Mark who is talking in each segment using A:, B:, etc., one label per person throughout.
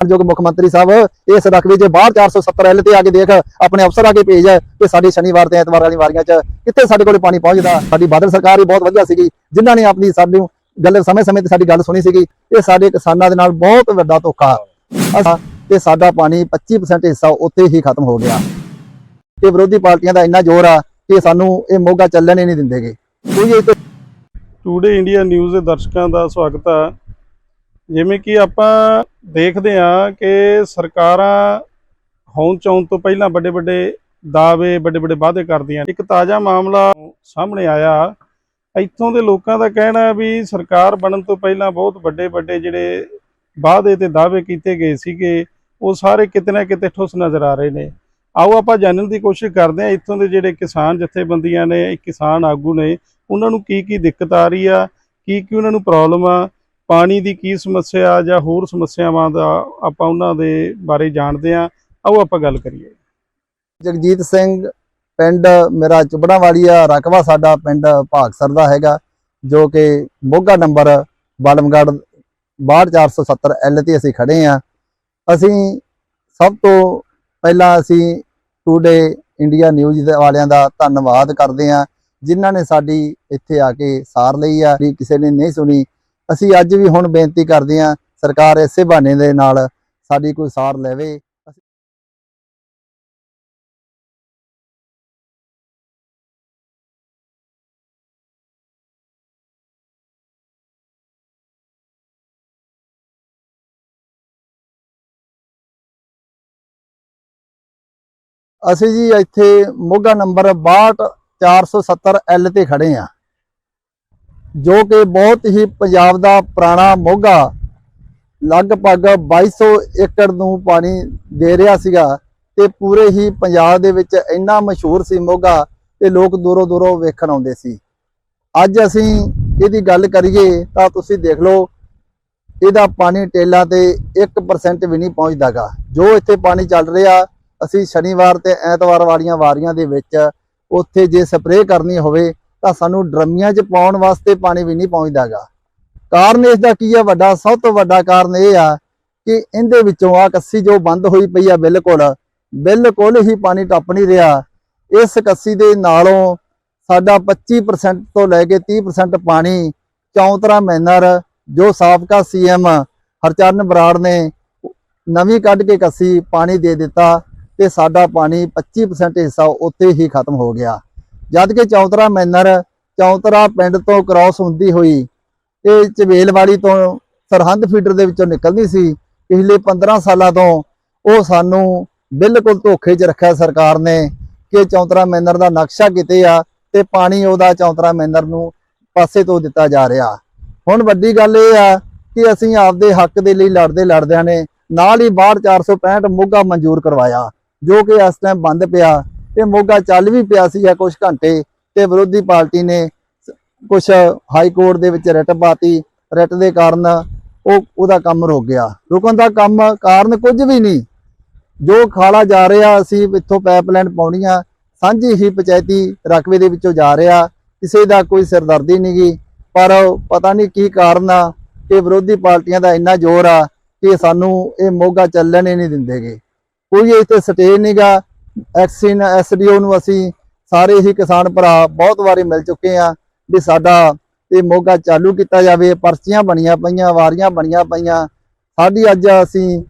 A: ਜੋ ਮੁੱਖ ਮੰਤਰੀ ਸਾਹਿਬ, ਇਸ ਰਕਬੇ 'ਚ ਬਾਹਰ 470 ਐਲ ਤੇ ਆ ਕੇ ਦੇਖ, ਆਪਣੇ ਅਫਸਰ ਆ ਕੇ ਭੇਜ, ਕਿ ਸਾਡੇ ਸ਼ਨੀਵਾਰ ਤੇ ਐਤਵਾਰ ਵਾਲੀ ਵਾਰੀਆਂ 'ਚ ਕਿੱਥੇ ਸਾਡੇ ਕੋਲ ਪਾਣੀ ਪਹੁੰਚਦਾ। ਸਾਡੀ ਬਾਦਲ ਸਰਕਾਰ ਹੀ ਬਹੁਤ ਵਧੀਆ ਸੀਗੀ, ਜਿਨ੍ਹਾਂ ਨੇ ਆਪਣੀ ਸਾਨੂੰ ਗੱਲ ਸਮੇਂ-ਸਮੇਂ ਤੇ ਸਾਡੀ ਗੱਲ ਸੁਣੀ ਸੀਗੀ। ਇਹ ਸਾਡੇ ਕਿਸਾਨਾਂ ਦੇ ਨਾਲ ਬਹੁਤ ਵੱਡਾ ਧੋਖਾ। ਤੇ ਸਾਡਾ ਪਾਣੀ 25% ਹਿੱਸਾ ਉੱਥੇ ਹੀ ਖਤਮ ਹੋ ਗਿਆ। ਇਹ ਵਿਰੋਧੀ ਪਾਰਟੀਆਂ ਦਾ ਇੰਨਾ ਜ਼ੋਰ ਆ ਕਿ ਸਾਨੂੰ ਇਹ ਮੋਗਾ ਚੱਲਣ ਹੀ ਨਹੀਂ ਦਿੰਦੇਗੇ। ਕੋਈ
B: ਟੂਡੇ ਇੰਡੀਆ ਨਿਊਜ਼ ਦੇ ਦਰਸ਼ਕਾਂ ਦਾ ਸਵਾਗਤ ਹੈ ਜਿਵੇਂ ਕਿ ਆਪਾਂ ਦੇਖਦੇ ਹਾਂ ਕਿ ਸਰਕਾਰਾਂ ਹੋਂਦ ਚੌਣ ਤੋਂ ਪਹਿਲਾਂ ਵੱਡੇ ਵੱਡੇ ਦਾਅਵੇ, ਵੱਡੇ ਵੱਡੇ ਵਾਅਦੇ ਕਰਦੀਆਂ। ਇੱਕ ਤਾਜ਼ਾ ਮਾਮਲਾ ਸਾਹਮਣੇ ਆਇਆ। ਇੱਥੋਂ ਦੇ ਲੋਕਾਂ ਦਾ ਕਹਿਣਾ ਹੈ ਵੀ ਸਰਕਾਰ ਬਣਨ ਤੋਂ ਪਹਿਲਾਂ ਬਹੁਤ ਵੱਡੇ ਵੱਡੇ ਜਿਹੜੇ ਵਾਅਦੇ ਤੇ ਦਾਅਵੇ ਕੀਤੇ ਗਏ ਸੀਗੇ, ਉਹ ਸਾਰੇ ਕਿਤੇ ਨਾ ਕਿਤੇ ਠੁੱਸ ਨਜ਼ਰ ਆ ਰਹੇ ਨੇ। ਆਓ ਆਪਾਂ ਜਾਣਨ ਦੀ ਕੋਸ਼ਿਸ਼ ਕਰਦੇ ਹਾਂ, ਇੱਥੋਂ ਦੇ ਜਿਹੜੇ ਕਿਸਾਨ ਜਥੇਬੰਦੀਆਂ ਨੇ ਕਿਸਾਨ ਆਗੂ ਨੇ, ਉਹਨਾਂ ਨੂੰ ਕੀ ਕੀ ਦਿੱਕਤ ਆ ਰਹੀ ਆ, ਕੀ ਕੀ ਉਹਨਾਂ ਨੂੰ ਪ੍ਰੋਬਲਮ ਆ ਪਾਣੀ ਦੀ ਕੀ ਸਮੱਸਿਆ ਜਾਂ ਹੋਰ ਸਮੱਸਿਆਵਾਂ ਦਾ ਆਪਾਂ ਉਹਨਾਂ ਦੇ ਬਾਰੇ ਜਾਣਦੇ ਆ ਆਓ ਆਪਾਂ ਗੱਲ ਕਰੀਏ।
A: ਜਗਜੀਤ ਸਿੰਘ ਪਿੰਡ ਮੇਰਾ ਚੁਬੜਾ ਵਾਲੀ ਆ ਰਕਬਾ ਸਾਡਾ ਪਿੰਡ ਭਾਗਸਰ ਦਾ ਹੈਗਾ, ਜੋ ਕਿ ਮੋਗਾ ਨੰਬਰ ਬਾਲਮਗੜ 62470 ਐਲ ਤੇ ਅਸੀਂ ਖੜੇ ਆ ਅਸੀਂ ਸਭ ਤੋਂ ਪਹਿਲਾਂ ਅਸੀਂ ਟੂਡੇ ਇੰਡੀਆ ਨਿਊਜ਼ ਵਾਲਿਆਂ ਦਾ ਧੰਨਵਾਦ ਕਰਦੇ ਆ ਜਿਨ੍ਹਾਂ ਨੇ ਸਾਡੀ ਇੱਥੇ ਆ ਕੇ ਸਾਰ ਲਈ ਆ। ਕਿਸੇ ਨੇ ਨਹੀਂ ਸੁਣੀ ਅਸੀਂ ਅੱਜ ਵੀ ਹੁਣ ਬੇਨਤੀ ਕਰਦੇ ਹਾਂ, ਸਰਕਾਰ ਇਸੇ ਬਹਾਨੇ ਦੇ ਨਾਲ ਸਾਡੀ ਕੋਈ ਸਾਰ ਲੈਵੇ। ਅਸੀਂ ਜੀ ਇੱਥੇ ਮੋਗਾ ਨੰਬਰ 62470 ਐਲ ਤੇ ਖੜੇ ਆ ਜੋ ਕਿ ਬਹੁਤ ਹੀ ਪੰਜਾਬ ਦਾ ਪੁਰਾਣਾ ਮੋਗਾ ਲਗਭਗ 2200 ਏਕੜ ਨੂੰ ਪਾਣੀ ਦੇ ਰਿਹਾ ਸੀਗਾ ਤੇ ਪੂਰੇ ਹੀ ਪੰਜਾਬ ਦੇ ਵਿੱਚ ਇੰਨਾ ਮਸ਼ਹੂਰ ਸੀ ਮੋਗਾ ਤੇ ਲੋਕ ਦੂਰੋਂ ਦੂਰੋਂ ਵੇਖਣ ਆਉਂਦੇ ਸੀ। ਅੱਜ ਅਸੀਂ ਇਹਦੀ ਗੱਲ ਕਰੀਏ ਤਾਂ ਤੁਸੀਂ ਦੇਖ ਲਓ, ਇਹਦਾ ਪਾਣੀ ਟੇਲਾ ਤੇ 1% ਵੀ ਨਹੀਂ ਪਹੁੰਚਦਾਗਾ। ਜੋ ਇੱਥੇ ਪਾਣੀ ਚੱਲ ਰਿਹਾ, ਅਸੀਂ ਸ਼ਨੀਵਾਰ ਤੇ ਐਤਵਾਰ ਵਾਲੀਆਂ ਵਾਰੀਆਂ ਦੇ ਵਿੱਚ ਉੱਥੇ ਜੇ ਸਪਰੇਅ ਕਰਨੀ ਹੋਵੇ ਤਾਂ ਸਾਨੂੰ ਡਰਮੀਆਂ 'ਚ ਪਾਉਣ ਵਾਸਤੇ ਪਾਣੀ ਵੀ ਨਹੀਂ ਪਹੁੰਚਦਾਗਾ। ਕਾਰਨ ਇਸ ਦਾ ਕੀ ਹੈ ਵੱਡਾ ਸਭ ਤੋਂ ਵੱਡਾ ਕਾਰਨ ਇਹ ਆ ਕਿ ਇਹਦੇ ਵਿੱਚੋਂ ਆ ਕੱਸੀ ਜੋ ਬੰਦ ਹੋਈ ਪਈ ਆ ਬਿਲਕੁਲ ਬਿਲਕੁਲ ਹੀ ਪਾਣੀ ਟੱਪ ਨਹੀਂ ਰਿਹਾ। ਇਸ ਕੱਸੀ ਦੇ ਨਾਲੋਂ ਸਾਡਾ 25% ਤੋਂ ਲੈ ਕੇ 30% ਪਾਣੀ ਚੌਂਤਰਾ ਮੈਨਰ, ਜੋ ਸਾਬਕਾ ਸੀਐਮ ਹਰਚਰਨ ਬਰਾੜ ਨੇ ਨਵੀਂ ਕੱਢ ਕੇ ਕੱਸੀ ਪਾਣੀ ਦੇ ਦਿੱਤਾ ਤੇ ਸਾਡਾ ਪਾਣੀ 25% ਹਿੱਸਾ ਉੱਥੇ ਹੀ ਖਤਮ ਹੋ ਗਿਆ। ਜਦ ਕਿ ਚੌਂਤਰਾ ਮੈਨਰ ਚੌਂਤਰਾ ਪਿੰਡ ਤੋਂ ਕ੍ਰਾਸ ਹੁੰਦੀ ਹੋਈ, ਇਹ ਚਬੇਲਵਾਲੀ ਤੋਂ ਸਰਹੰਦ ਫੀਡਰ ਦੇ ਵਿੱਚੋਂ ਨਿਕਲਦੀ ਸੀ। ਪਿਛਲੇ 15 ਸਾਲਾਂ ਤੋਂ ਉਹ ਸਾਨੂੰ ਬਿਲਕੁਲ ਧੋਖੇ 'ਚ ਰੱਖਿਆ ਸਰਕਾਰ ਨੇ ਕਿ ਚੌਂਤਰਾ ਮੈਨਰ ਦਾ ਨਕਸ਼ਾ ਕਿਤੇ ਆ ਤੇ ਪਾਣੀ ਉਹਦਾ ਚੌਂਤਰਾ ਮੈਨਰ ਨੂੰ ਪਾਸੇ ਤੋਂ ਦਿੱਤਾ ਜਾ ਰਿਹਾ। ਹੁਣ ਵੱਡੀ ਗੱਲ ਇਹ ਆ ਕਿ ਅਸੀਂ ਆਪਦੇ ਹੱਕ ਦੇ ਲਈ ਲੜਦੇ ਲੜਦਿਆਂ ਨੇ ਨਾਲ ਹੀ ਬਾਹਰ 465 ਮੋਗਾ ਮਨਜ਼ੂਰ ਕਰਵਾਇਆ, ਜੋ ਕਿ ਇਸ ਟਾਈਮ ਬੰਦ ਪਿਆ। ਤੇ ਮੋਗਾ ਚੱਲ ਵੀ ਪਿਆ ਸੀਗਾ ਕੁਝ ਘੰਟੇ ਤੇ ਵਿਰੋਧੀ ਪਾਰਟੀ ਨੇ ਕੁਝ ਹਾਈ ਕੋਰਟ ਦੇ ਵਿੱਚ ਰਿਟ ਪਾਤੀ। ਰਿਟ ਦੇ ਕਾਰਨ ਉਹ, ਉਹਦਾ ਕੰਮ ਰੁਕ ਗਿਆ। ਰੁਕਣ ਦਾ ਕੰਮ ਕਾਰਨ ਕੁਝ ਵੀ ਨਹੀਂ। ਜੋ ਖਾਲਾ ਜਾ ਰਿਹਾ, ਅਸੀਂ ਇੱਥੋਂ ਪਾਈਪਲਾਈਨ ਪਾਉਣੀਆਂ ਸਾਂਝੀ ਹੀ ਪੰਚਾਇਤੀ ਰਕਬੇ ਦੇ ਵਿੱਚੋਂ ਜਾ ਰਿਹਾ। ਕਿਸੇ ਦਾ ਕੋਈ ਸਿਰਦਰਦੀ ਨਹੀਂਗੀ ਪਰ ਪਤਾ ਨਹੀਂ ਕੀ ਕਾਰਨ ਆ ਕਿ ਵਿਰੋਧੀ ਪਾਰਟੀਆਂ ਦਾ ਇੰਨਾ ਜ਼ੋਰ ਆ ਕਿ ਸਾਨੂੰ ਇਹ ਮੋਗਾ ਚੱਲਣ ਹੀ ਨਹੀਂ ਦਿੰਦੇਗੇ ਕੋਈ ਇੱਥੇ ਸਟੇ ਨਹੀਂਗਾ ਐਕਸਿਨ ਐਸਡੀਓ ਨੂੰ ਅਸੀਂ ਸਾਰੇ ਹੀ ਕਿਸਾਨ ਭਰਾ ਬਹੁਤ ਵਾਰੀ ਮਿਲ ਚੁੱਕੇ ਆ ਵੀ ਸਾਡਾ ਇਹ ਮੋਗਾ ਚਾਲੂ ਕੀਤਾ ਜਾਵੇ, ਪਰਚੀਆਂ ਬਣੀਆਂ ਪਈਆਂ, ਵਾਰੀਆਂ ਬਣੀਆਂ ਪਈਆਂ। ਸਾਡੀ ਅੱਜ ਅਸੀਂ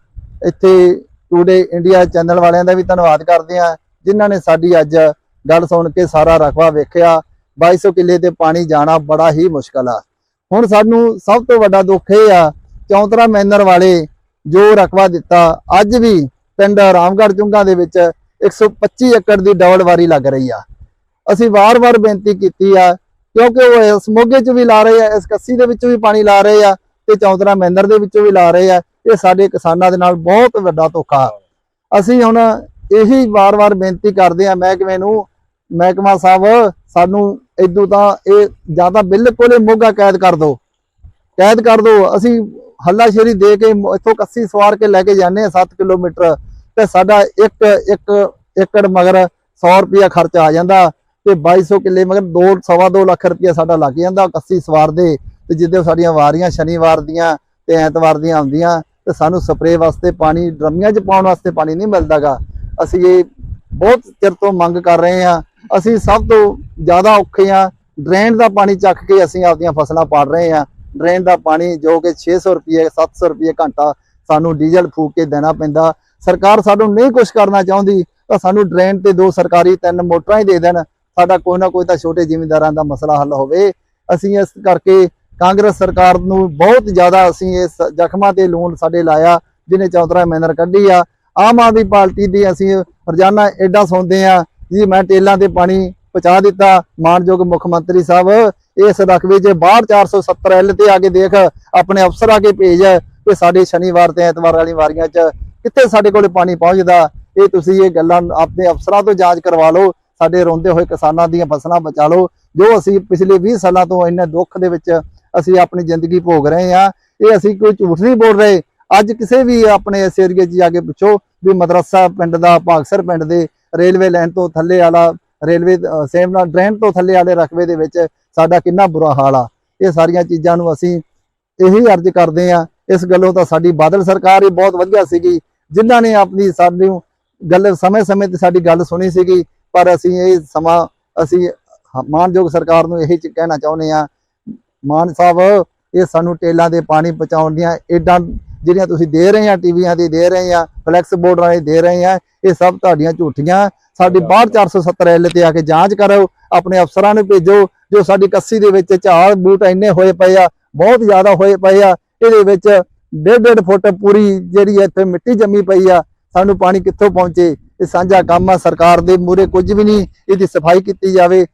A: ਇੱਥੇ ਟੂਡੇ ਇੰਡੀਆ ਚੈਨਲ ਵਾਲਿਆਂ ਦਾ ਵੀ ਧੰਨਵਾਦ ਕਰਦੇ ਆ ਜਿਨ੍ਹਾਂ ਨੇ ਸਾਡੀ ਅੱਜ ਗੱਲ ਸੁਣ ਕੇ ਸਾਰਾ ਰਕਬਾ ਵੇਖਿਆ। 2200 ਕਿੱਲੇ ਤੇ ਪਾਣੀ ਜਾਣਾ ਬੜਾ ਹੀ ਮੁਸ਼ਕਲ ਆ। ਹੁਣ ਸਾਨੂੰ ਸਭ ਤੋਂ ਵੱਡਾ ਦੁੱਖ ਇਹ ਆ, ਚੌਂਤਰਾ ਮੈਨਰ ਵਾਲੇ ਜੋ ਰਕਬਾ ਦਿੱਤਾ, ਅੱਜ ਵੀ ਪਿੰਡ ਰਾਮਗੜ੍ਹ ਚੁੰਗਾ ਦੇ ਵਿੱਚ 125 ਏਕੜ ਦੀ ਡਬਲ ਵਾਰੀ ਲੱਗ ਰਹੀ ਆ। ਅਸੀਂ ਵਾਰ-ਵਾਰ ਬੇਨਤੀ ਕੀਤੀ ਆ, ਕਿਉਂਕਿ ਉਹ ਇਸ ਮੋਗੇ 'ਚ ਵੀ ਲਾ ਰਹੇ ਆ, ਇਸ ਕੱਸੀ ਦੇ ਵਿੱਚੋਂ ਵੀ ਪਾਣੀ ਲਾ ਰਹੇ ਆ ਤੇ ਚੌਂਤਰਾ ਮਹਿੰਦਰ ਦੇ ਵਿੱਚੋਂ ਵੀ ਲਾ ਰਹੇ ਆ। ਇਹ ਸਾਡੇ ਕਿਸਾਨਾਂ ਦੇ ਨਾਲ ਬਹੁਤ ਵੱਡਾ ਧੋਖਾ। ਅਸੀਂ ਹੁਣ ਇਹੀ ਵਾਰ-ਵਾਰ ਬੇਨਤੀ ਕਰਦੇ ਆ ਮਹਿਕਮੇ ਨੂੰ, ਮਹਿਕਮਾ ਸਾਹਿਬ, ਸਾਨੂੰ ਇਦੋਂ ਤਾਂ ਇਹ ਜਾਂ ਤਾਂ ਬਿਲਕੁਲ ਹੀ ਮੋਗਾ ਕੈਦ ਕਰ ਦਿਓ ਕੈਦ ਕਰ ਦਿਓ ਅਸੀਂ ਹੱਲਾਸ਼ੇਰੀ ਦੇ ਕੇ ਇੱਥੋਂ ਕੱਸੀ ਸਵਾਰ ਕੇ ਲੈ ਕੇ ਜਾਂਦੇ ਆ 7 ਕਿਲੋਮੀਟਰ। ਤੇ ਸਾਡਾ ਇੱਕ ਇੱਕ ਏਕੜ ਮਗਰ 100 ਰੁਪਿਆ ਖਰਚ ਆ ਜਾਂਦਾ ਤੇ 2200 ਕਿੱਲੇ ਮਗਰ 2 ਸਵਾ 2 ਲੱਖ ਰੁਪਿਆ ਸਾਡਾ ਲੱਗ ਜਾਂਦਾ ਕੱਸੀ ਸਵਾਰ ਦੇ ਤੇ ਜਿੱਦੇ ਸਾਡੀਆਂ ਵਾਰੀਆਂ ਸ਼ਨੀਵਾਰ ਦੀਆਂ ਤੇ ਐਤਵਾਰ ਦੀਆਂ ਆਉਂਦੀਆਂ ਤੇ ਸਾਨੂੰ ਸਪਰੇਅ ਵਾਸਤੇ ਪਾਣੀ, ਡਰਮੀਆਂ 'ਚ ਪਾਉਣ ਵਾਸਤੇ ਪਾਣੀ ਨਹੀਂ ਮਿਲਦਾਗਾ। ਅਸੀਂ ਇਹ ਬਹੁਤ ਚਿਰ ਤੋਂ ਮੰਗ ਕਰ ਰਹੇ ਹਾਂ। ਅਸੀਂ ਸਭ ਤੋਂ ਜ਼ਿਆਦਾ ਔਖੇ ਹਾਂ। ਡਰੇਨ ਦਾ ਪਾਣੀ ਚੱਕ ਕੇ ਅਸੀਂ ਆਪਦੀਆਂ ਫਸਲਾਂ ਪਾੜ ਰਹੇ ਹਾਂ। ਡਰੇਨ ਦਾ ਪਾਣੀ ਜੋ ਕਿ 600 ਰੁਪਏ 700 ਰੁਪਏ ਘੰਟਾ ਸਾਨੂੰ ਡੀਜ਼ਲ ਫੂਕ ਕੇ ਦੇਣਾ ਪੈਂਦਾ। ਸਰਕਾਰ ਸਾਨੂੰ ਨਹੀਂ ਕੁਝ ਕਰਨਾ ਚਾਹੁੰਦੀ, ਤਾਂ ਸਾਨੂੰ ਡਰੇਨ ਤੇ ਦੋ ਸਰਕਾਰੀ ਤਿੰਨ ਮੋਟਰਾਂ ਹੀ ਦੇ ਦੇਣ। ਸਾਡਾ ਕੋਈ ਨਾ ਕੋਈ ਤਾਂ ਛੋਟੇ ਜ਼ਿਮੀਂਦਾਰਾਂ ਦਾ ਮਸਲਾ ਹੱਲ ਹੋਵੇ। ਅਸੀਂ ਇਸ ਕਰਕੇ ਕਾਂਗਰਸ ਸਰਕਾਰ ਨੂੰ ਬਹੁਤ ਜ਼ਿਆਦਾ ਅਸੀਂ ਇਸ ਜ਼ਖਮਾਂ ਤੇ ਲੂਣ ਸਾਡੇ ਲਾਇਆ, ਜਿਹਨੇ ਚੌਧਰਾ ਮਹਿੰਦਰ ਕੱਢੀ ਆ। ਆਮ ਆਦਮੀ ਪਾਰਟੀ ਦੀ ਅਸੀਂ ਰੋਜ਼ਾਨਾ ਐਡਾ ਸੌਂਦੇ ਆ, ਜੀ ਮੈਂ ਟੇਲਾਂ ਤੇ ਪਾਣੀ ਪਹੁੰਚਾ ਦਿੱਤਾ, ਮਾਨਯੋਗ ਮੁੱਖ ਮੰਤਰੀ ਸਾਹਿਬ, ਇਸ ਰਕਬੇ 'ਚ ਬਾਹਰ 470 ਐਲ ਤੇ ਆ ਕੇ ਦੇਖ, ਆਪਣੇ ਅਫਸਰ ਆ ਕੇ ਭੇਜ ਕਿ ਸਾਡੇ ਸ਼ਨੀਵਾਰ ਤੇ ਐਤਵਾਰ ਵਾਲੀ ਵਾਰੀਆਂ 'ਚ ਕਿੱਥੇ ਸਾਡੇ ਕੋਲੇ ਪਾਣੀ ਪਹੁੰਚਦਾ? ਇਹ ਤੁਸੀਂ ਇਹ ਗੱਲਾਂ ਆਪਣੇ ਅਫਸਰਾਂ ਤੋਂ ਜਾਂਚ ਕਰਵਾ ਲਓ, ਸਾਡੇ ਰੋਂਦੇ ਹੋਏ ਕਿਸਾਨਾਂ ਦੀਆਂ ਫਸਲਾਂ ਬਚਾ ਲਓ, ਜੋ ਅਸੀਂ ਪਿਛਲੇ 20 ਸਾਲਾਂ ਤੋਂ ਇੰਨੇ ਦੁੱਖ ਦੇ ਵਿੱਚ ਅਸੀਂ ਆਪਣੀ ਜ਼ਿੰਦਗੀ ਭੋਗ ਰਹੇ ਹਾਂ, ਇਹ ਅਸੀਂ ਕੋਈ ਝੂਠ ਨਹੀਂ ਬੋਲ ਰਹੇ। ਅੱਜ ਕਿਸੇ ਵੀ ਆਪਣੇ ਇਸ ਏਰੀਏ 'ਚ ਜਾ ਕੇ ਪੁੱਛੋ ਵੀ ਮਦਰਸਾ ਪਿੰਡ ਦਾ, ਭਾਗਸਰ ਪਿੰਡ ਦੇ, ਰੇਲਵੇ ਲਾਈਨ ਤੋਂ ਥੱਲੇ ਵਾਲਾ, ਰੇਲਵੇ, ਅਹ, ਸੇਮ ਨਾਲ ਡਰੇਨ ਤੋਂ ਥੱਲੇ ਵਾਲੇ ਰਕਬੇ ਦੇ ਵਿੱਚ ਸਾਡਾ ਕਿੰਨਾ ਬੁਰਾ ਹਾਲ ਆ। ਇਹ ਸਾਰੀਆਂ ਚੀਜ਼ਾਂ ਨੂੰ ਅਸੀਂ ਇਹੀ ਅਰਜ਼ ਕਰਦੇ ਆ ਇਸ ਗੱਲੋਂ ਤਾਂ ਸਾਡੀ ਬਾਦਲ ਸਰਕਾਰ ਹੀ ਬਹੁਤ ਵਧੀਆ ਸੀਗੀ। ਜਿਨ੍ਹਾਂ ਨੇ ਆਪਣੀ ਸਾਨੂੰ ਗੱਲ ਸਮੇਂ-ਸਮੇਂ ਤੇ ਸਾਡੀ ਗੱਲ ਸੁਣੀ ਸੀਗੀ ਪਰ ਅਸੀਂ ਇਹ ਸਮਾਂ ਅਸੀਂ ਮਾਨਯੋਗ ਸਰਕਾਰ ਨੂੰ ਇਹੀ ਚ ਕਹਿਣਾ ਚਾਹੁੰਦੇ ਆ ਮਾਨ ਸਾਹਿਬ ਇਹ ਸਾਨੂੰ ਟੇਲਾਂ ਦੇ ਪਾਣੀ ਪਹੁੰਚਾਉਣ ਦੀਆਂ ਏਡਾਂ ਜਿਹੜੀਆਂ ਤੁਸੀਂ ਦੇ ਰਹੇ ਆ ਟੀਵੀਆਂ ਤੇ ਦੇ ਰਹੇ ਆ ਫਲੈਕਸ ਬੋਰਡ ਵਾਲੇ ਦੇ ਰਹੇ ਆ ਇਹ ਸਭ ਤੁਹਾਡੀਆਂ ਝੂਠੀਆਂ। ਸਾਡੀ ਬਾਹਰ 470 ਐਲ ਤੇ ਆ ਕੇ ਜਾਂਚ ਕਰੋ ਆਪਣੇ ਅਫਸਰਾਂ ਨੂੰ ਭੇਜੋ ਜੋ ਸਾਡੀ ਕੱਸੀ ਦੇ ਵਿੱਚ ਝਾੜ ਬੂਟ ਇੰਨੇ ਹੋਏ ਪਏ ਆ ਬਹੁਤ ਜ਼ਿਆਦਾ ਹੋਏ ਪਏ ਆ ਇਹਦੇ ਵਿੱਚ ਡੇਢ ਡੇਢ ਫੁੱਟ ਪੂਰੀ ਜਿਹੜੀ ਇੱਥੇ ਮਿੱਟੀ ਜੰਮੀ ਪਈ ਆ ਸਾਨੂੰ ਪਾਣੀ ਕਿੱਥੋਂ ਪਹੁੰਚੇ? ਇਹ ਸਾਂਝਾ ਕੰਮ ਆ ਸਰਕਾਰ ਦੇ ਮੂਰੇ ਕੁਝ ਵੀ ਨਹੀਂ ਇਹਦੀ ਸਫ਼ਾਈ ਕੀਤੀ ਜਾਵੇ।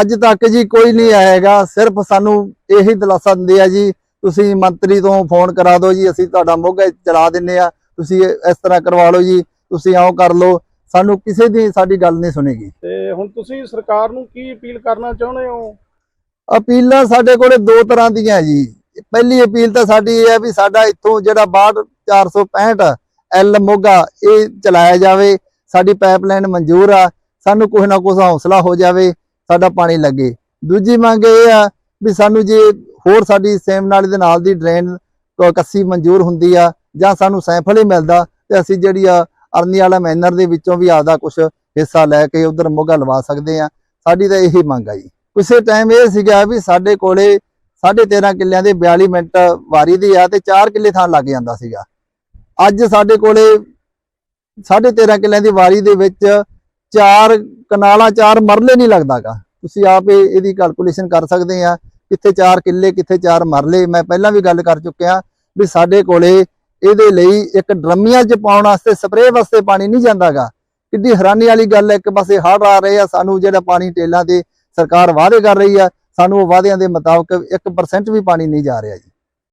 A: ਅੱਜ ਤੱਕ ਜੀ ਕੋਈ ਨਹੀਂ ਆਏਗਾ ਸਿਰਫ ਸਾਨੂੰ ਇਹੀ ਦਿਲਾਸਾ ਦਿੰਦੇ ਆ ਜੀ ਤੁਸੀਂ ਮੰਤਰੀ ਤੋਂ ਫੋਨ ਕਰਾ ਦਿਓ ਜੀ ਅਸੀਂ ਤੁਹਾਡਾ ਮੋਗਾ ਚਲਾ ਦਿੰਨੇ ਆ ਤੁਸੀਂ ਇਸ ਤਰ੍ਹਾਂ ਕਰਵਾ ਲਓ ਜੀ ਤੁਸੀਂ ਆਓ ਕਰ ਲਓ। ਸਾਨੂੰ ਕਿਸੇ ਦੀ ਸਾਡੀ ਗੱਲ ਨਹੀਂ ਸੁਣੇਗੀ।
B: ਤੇ ਹੁਣ ਤੁਸੀਂ ਸਰਕਾਰ ਨੂੰ ਕੀ ਅਪੀਲ ਕਰਨਾ ਚਾਹੁੰਦੇ ਹੋ?
A: ਅਪੀਲਾਂ ਸਾਡੇ ਕੋਲੇ ਦੋ ਤਰ੍ਹਾਂ ਦੀਆਂ ਜੀ। ਪਹਿਲੀ ਅਪੀਲ ਤਾਂ ਸਾਡੀ ਇਹ ਹੈ ਵੀ ਸਾਡਾ ਇੱਥੋਂ ਜਿਹੜਾ 62465 ਐਲ ਮੋਗਾ ਇਹ ਚਲਾਇਆ ਜਾਵੇ, ਸਾਡੀ ਪਾਈਪਲਾਈਨ ਮਨਜ਼ੂਰ ਆ, ਸਾਨੂੰ ਕੁਛ ਨਾ ਕੁਛ ਹੌਸਲਾ ਹੋ ਜਾਵੇ, ਸਾਡਾ ਪਾਣੀ ਲੱਗੇ। ਦੂਜੀ ਮੰਗ ਇਹ ਆ ਵੀ ਸਾਨੂੰ ਜੇ ਹੋਰ ਸਾਡੀ ਸੇਮ ਨਾਲੀ ਦੇ ਨਾਲ ਦੀ ਡਰੇਨ ਕੱਸੀ ਮਨਜ਼ੂਰ ਹੁੰਦੀ ਆ, ਜਾਂ ਸਾਨੂੰ ਸੈਂਫਲ ਹੀ ਮਿਲਦਾ, ਤੇ ਅਸੀਂ ਜਿਹੜੀ ਆ ਅਰਨੀ ਵਾਲਾ ਮੈਨਰ ਦੇ ਵਿੱਚੋਂ ਵੀ ਆਪਦਾ ਕੁਝ ਹਿੱਸਾ ਲੈ ਕੇ ਉਧਰ ਮੋਗਾ ਲਵਾ ਸਕਦੇ ਆ। ਸਾਡੀ ਤਾਂ ਇਹੀ ਮੰਗ ਆ ਜੀ। ਕਿਸੇ ਟਾਈਮ ਇਹ ਸੀਗਾ ਵੀ ਸਾਡੇ ਕੋਲੇ 13.5 ਕਿੱਲਿਆਂ ਦੇ 42 ਮਿੰਟ ਵਾਰੀ ਦੀ ਆ ਤੇ 4 ਕਿੱਲੇ ਥਾਂ ਲੱਗ ਜਾਂਦਾ ਸੀਗਾ। ਅੱਜ ਸਾਡੇ ਕੋਲੇ 13.5 ਕਿੱਲਿਆਂ ਦੀ ਵਾਰੀ ਦੇ ਵਿੱਚ ਚਾਰ ਕਨਾਲਾਂ, ਚਾਰ ਮਰਲੇ ਨਹੀਂ ਲੱਗਦਾਗਾ। ਤੁਸੀਂ ਆਪ ਇਹਦੀ ਕੈਲਕੂਲੇਸ਼ਨ ਕਰ ਸਕਦੇ ਆ, ਕਿੱਥੇ 4 ਕਿੱਲੇ, ਕਿੱਥੇ 4 ਮਰਲੇ। ਮੈਂ ਪਹਿਲਾਂ ਵੀ ਗੱਲ ਕਰ ਚੁੱਕਿਆ ਵੀ ਸਾਡੇ ਕੋਲੇ ਇਹਦੇ ਲਈ ਇੱਕ ਡਰਮੀਆਂ 'ਚ ਪਾਉਣ ਵਾਸਤੇ, ਸਪਰੇਅ ਵਾਸਤੇ ਪਾਣੀ ਨਹੀਂ ਜਾਂਦਾਗਾ। ਕਿੱਡੀ ਹੈਰਾਨੀ ਵਾਲੀ ਗੱਲ ਹੈ, ਇੱਕ ਪਾਸੇ ਹੜ ਆ ਰਹੇ ਆ, ਸਾਨੂੰ ਜਿਹੜਾ ਪਾਣੀ ਟੇਲਾਂ ਤੇ ਸਰਕਾਰ ਵਾਅਦੇ ਕਰ ਰਹੀ ਆ ਸਾਨੂੰ ਉਹ ਵਾਅਦਿਆਂ ਦੇ ਮੁਤਾਬਕ 1% ਵੀ ਪਾਣੀ ਨਹੀਂ ਜਾ ਰਿਹਾ ਜੀ।